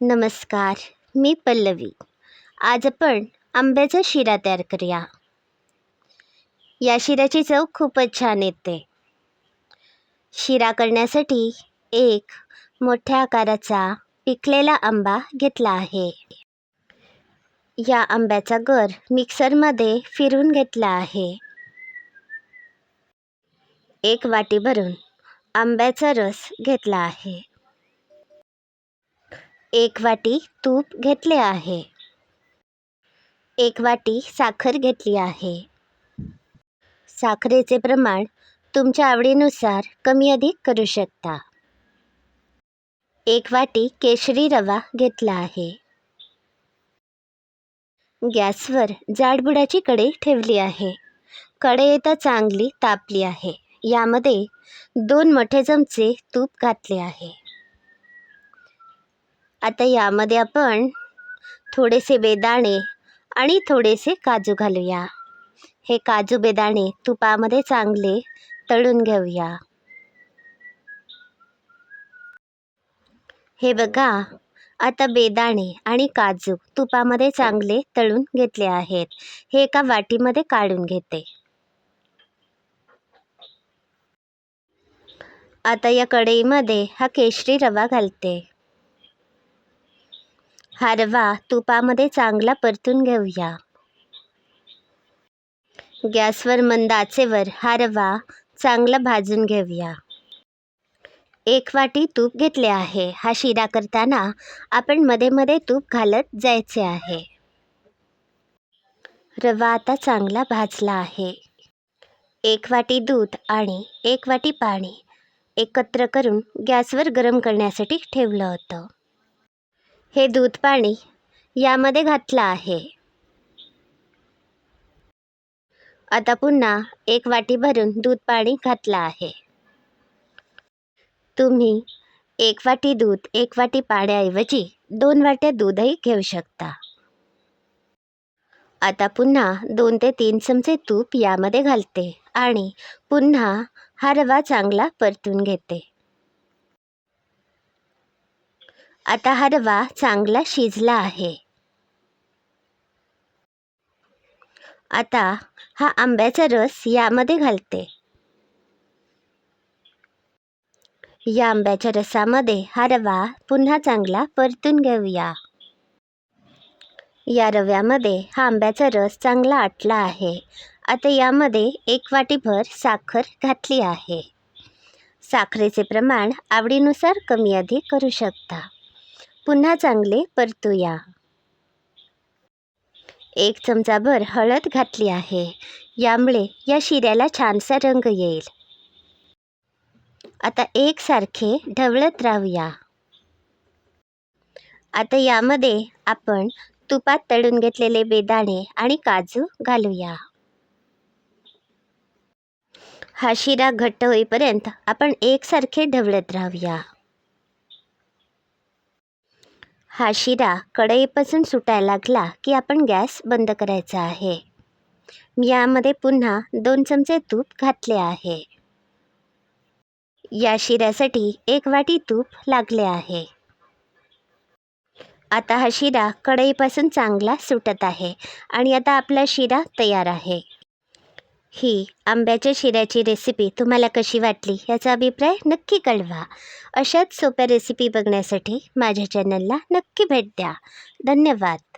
नमस्कार मी पल्लवी. आज आपण आंब्याचा शिरा तयार करूया. या शिऱ्याची चव खूपच छान येते. शिरा करण्यासाठी एक मोठ्या आकाराचा पिकलेला आंबा घेतला आहे. या आंब्याचा गर मिक्सरमध्ये फिरून घेतला आहे. एक वाटी भरून आंब्याचा रस घेतला आहे. एक वाटी तूप घेतले आहे. एक वाटी साखर घेतली आहे. साखरेचे प्रमाण तुमच्या आवडीनुसार कमी अधिक करू शकता. एक वाटी केशरी रवा घेतला आहे. गॅसवर जाडबुडाची कढई ठेवली आहे. कढई आता चांगली तापली आहे. यामध्ये दोन मोठे चमचे तूप घातले आहे. आता यामध्ये आपण थोडेसे बेदाणे आणि थोडेसे काजू घालूया. हे काजू बेदाणे तुपामध्ये चांगले तळून घेऊया. हे बघा आता बेदाणे आणि काजू तुपामध्ये चांगले तळून घेतले आहेत. हे एका वाटीमध्ये काढून घेते. आता या कढईमध्ये हा केशरी रवा घालते. हा रवा तुपामध्ये चांगला परतून घेऊया. गॅसवर मंद आचेवर हा रवा चांगला भाजून घेऊया. एक वाटी तूप घेतले आहे. हा शिरा करताना आपण मध्ये मध्ये तूप घालत जायचे आहे. रवा आता चांगला भाजला आहे. एक वाटी दूध आणि एक वाटी पाणी एकत्र करून गॅसवर गरम करण्यासाठी ठेवलं होतं. हे दूध पाणी यामध्ये घातलं आहे. आता पुन्हा एक वाटी भरून दूध पाणी घातलं आहे. तुम्ही एक वाटी दूध एक वाटी पाण्याऐवजी दोन वाट्या दूधही घेऊ शकता. आता पुन्हा दोन ते तीन चमचे तूप यामध्ये घालते आणि पुन्हा हा रवा चांगला परतून घेते. आता हरवा चांगला शिजला आहे. आता हा आंब्याचा रस यामध्ये घालते. या आंब्याच्या रसामध्ये हा रवा पुन्हा चांगला परतून घेऊया. या रव्यामध्ये हा आंब्याचा रस चांगला आटला आहे. आता यामध्ये एक वाटीभर साखर घातली आहे. साखरेचे प्रमाण आवडीनुसार कमी अधिक करू शकता. पुन्हा चांगले परतूया. एक चमचाभर हळद घातली आहे. यामुळे या शिऱ्याला छानसा रंग येईल. आता एकसारखे ढवळत राहूया. आता यामध्ये आपण तुपात तळून घेतलेले बेदाणे आणि काजू घालूया. हा शिरा घट्ट होईपर्यंत आपण एकसारखे ढवळत राहूया. हा शिरा कढईपासून सुटायला लागला की आपण गॅस बंद करायचा आहे. यामध्ये पुन्हा दोन चमचे तूप घातले आहे. या शिऱ्यासाठी एक वाटी तूप लागले आहे. आता हा शिरा कढईपासून चांगला सुटत आहे आणि आता आपला शिरा तयार आहे. ही आंब्याच्या शिऱ्याची रेसिपी तुम्हाला कशी वाटली याचा अभिप्राय नक्की कळवा. अशाच सोप्या रेसिपी बघण्यासाठी माझ्या चॅनलला नक्की भेट द्या. धन्यवाद.